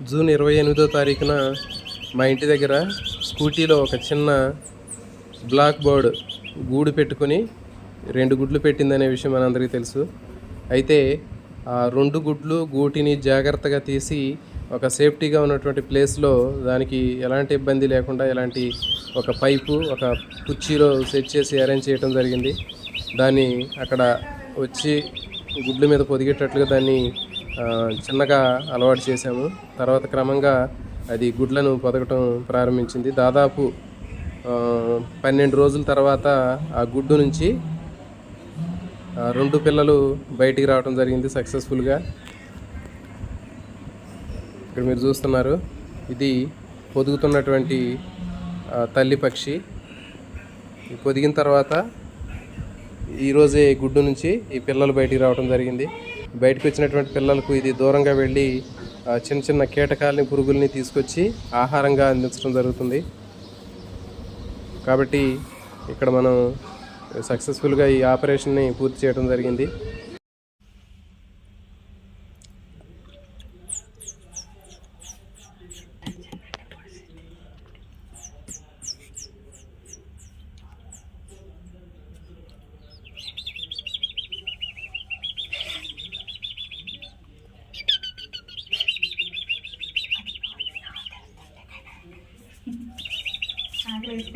June ఇరవై ఎనిమిదో తారీఖున మా ఇంటి దగ్గర స్కూటీలో ఒక చిన్న బ్లాక్ బోర్డ్ గూడు పెట్టుకొని రెండు గుడ్లు పెట్టిందనే విషయం మనందరికీ తెలుసు. అయితే ఆ రెండు గుడ్లు గూటిని జాగ్రత్తగా తీసి ఒక సేఫ్టీగా ఉన్నటువంటి ప్లేస్లో దానికి ఎలాంటి ఇబ్బంది లేకుండా ఎలాంటి ఒక పైపు ఒక కుర్చీలో సెట్ చేసి అరేంజ్ చేయడం జరిగింది. దాన్ని అక్కడ వచ్చి గుడ్ల మీద పొదిగేటట్లుగా దాన్ని చిన్నగా అలవాటు చేశాము. తర్వాత క్రమంగా అది గుడ్లను పొదగటం ప్రారంభించింది. దాదాపు పన్నెండు రోజుల తర్వాత ఆ గుడ్డు నుంచి రెండు పిల్లలు బయటికి రావడం జరిగింది సక్సెస్ఫుల్గా. ఇక్కడ మీరు చూస్తున్నారు ఇది పొదుగుతున్నటువంటి తల్లి పక్షి. పొదిగిన తర్వాత ఈరోజే గుడ్డు నుంచి ఈ పిల్లలు బయటికి రావడం జరిగింది. బయటకు వచ్చినటువంటి పిల్లలకు ఇది దూరంగా వెళ్ళి చిన్న చిన్న కీటకాలని పురుగుల్ని తీసుకొచ్చి ఆహారంగా అందించడం జరుగుతుంది. కాబట్టి ఇక్కడ మనం సక్సెస్ఫుల్గా ఈ ఆపరేషన్ని పూర్తి చేయడం జరిగింది. స్కూల్